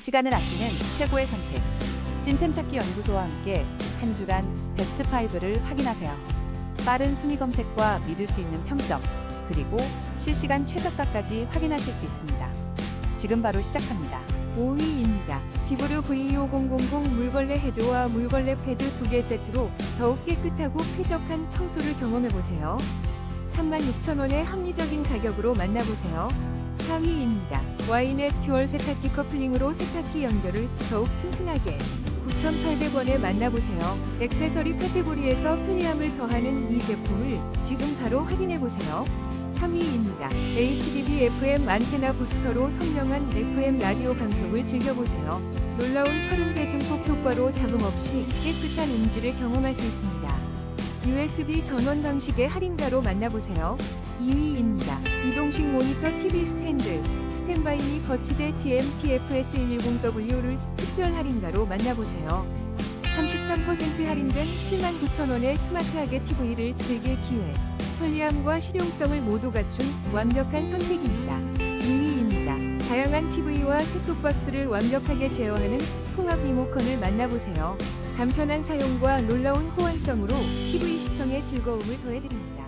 시간을 아끼는 최고의 선택. 찐템 찾기 연구소와 함께 한 주간 베스트 5를 확인하세요. 빠른 순위 검색과 믿을 수 있는 평점, 그리고 실시간 최저가까지 확인하실 수 있습니다. 지금 바로 시작합니다. 5위입니다. 피부르 V5000 물걸레 헤드와 물걸레 패드 두 개 세트로 더욱 깨끗하고 쾌적한 청소를 경험해보세요. 36,000원의 합리적인 가격으로 만나보세요. 4위입니다. 와이넷 듀얼 세탁기 커플링으로 세탁기 연결을 더욱 튼튼하게 9,800원에 만나보세요. 액세서리 카테고리에서 편리함을 더하는 이 제품을 지금 바로 확인해보세요. 3위입니다. HDB FM 안테나 부스터로 선명한 FM 라디오 방송을 즐겨보세요. 놀라운 서른 배 증폭 효과로 잡음 없이 깨끗한 음질을 경험할 수 있습니다. USB 전원 방식의 할인가로 만나보세요. 2위입니다. 이동식 모니터 TV 스탠드 스탠바이 미 거치대 GMTFS 110W를 특별 할인가로 만나보세요. 33% 할인된 79,000원의 스마트하게 TV를 즐길 기회. 편리함과 실용성을 모두 갖춘 완벽한 선택입니다. 2위입니다. 다양한 TV와 셋톱박스를 완벽하게 제어하는 통합 리모컨을 만나보세요. 간편한 사용과 놀라운 호환성으로 TV 시청의 즐거움을 더해드립니다.